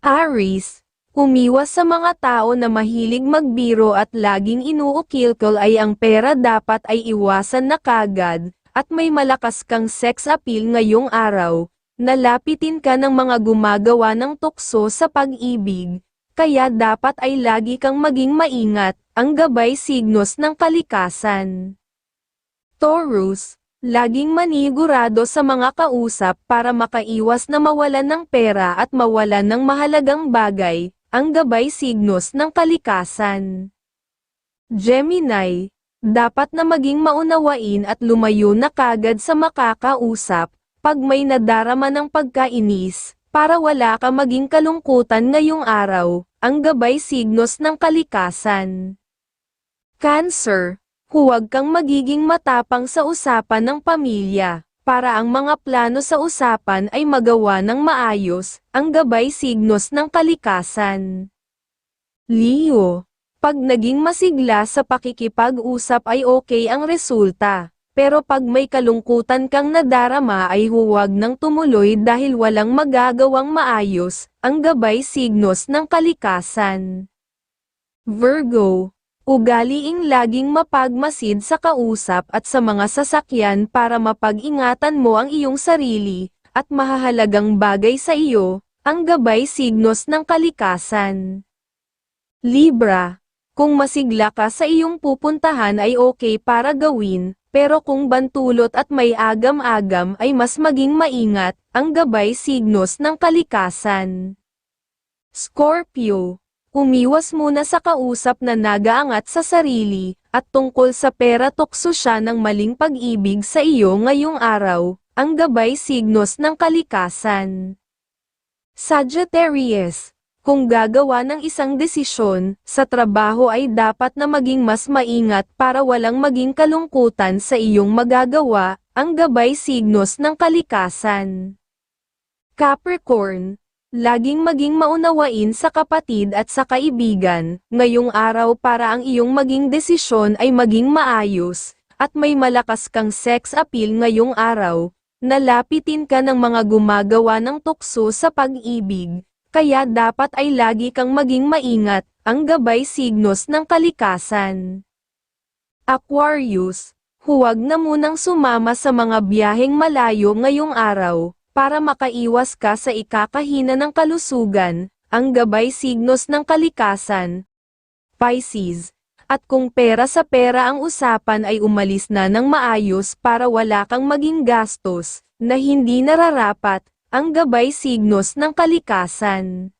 Aries, umiwas sa mga tao na mahilig magbiro at laging inuukilkol ay ang pera dapat ay iwasan na kagad, at may malakas kang sex appeal ngayong araw, nalapitin ka ng mga gumagawa ng tukso sa pag-ibig, kaya dapat ay lagi kang maging maingat, ang gabay signos ng kalikasan. Taurus, laging manigurado sa mga kausap para makaiwas na mawalan ng pera at mawalan ng mahalagang bagay, ang gabay signos ng kalikasan. Gemini, dapat na maging maunawain at lumayo na kagad sa makakausap, pag may nadarama ng pagkainis, para wala ka maging kalungkutan ngayong araw, ang gabay signos ng kalikasan. Cancer, huwag kang magiging matapang sa usapan ng pamilya, para ang mga plano sa usapan ay magawa ng maayos, ang gabay signos ng kalikasan. Leo, pag naging masigla sa pakikipag-usap ay okay ang resulta, pero pag may kalungkutan kang nadarama ay huwag nang tumuloy dahil walang magagawang maayos, ang gabay signos ng kalikasan. Virgo, ugaliing laging mapagmasid sa kausap at sa mga sasakyan para mapag-ingatan mo ang iyong sarili, at mahahalagang bagay sa iyo, ang gabay signos ng kalikasan. Libra, kung masigla ka sa iyong pupuntahan ay okay para gawin, pero kung bantulot at may agam-agam ay mas maging maingat, ang gabay signos ng kalikasan. Scorpio, umiwas muna sa kausap na nagaangat sa sarili, at tungkol sa pera tukso siya ng maling pag-ibig sa iyo ngayong araw, ang gabay signos ng kalikasan. Sagittarius, kung gagawa ng isang desisyon, sa trabaho ay dapat na maging mas maingat para walang maging kalungkutan sa iyong magagawa, ang gabay signos ng kalikasan. Capricorn, laging maging maunawain sa kapatid at sa kaibigan, ngayong araw para ang iyong maging desisyon ay maging maayos, at may malakas kang sex appeal ngayong araw, nalapitin ka ng mga gumagawa ng tukso sa pag-ibig, kaya dapat ay lagi kang maging maingat, ang gabay signos ng kalikasan. Aquarius, huwag na munang sumama sa mga biyaheng malayo ngayong araw, para makaiwas ka sa ikakahina ng kalusugan, ang gabay signos ng kalikasan. Pisces, at kung pera sa pera ang usapan ay umalis na ng maayos para wala kang maging gastos, na hindi nararapat, ang gabay signos ng kalikasan.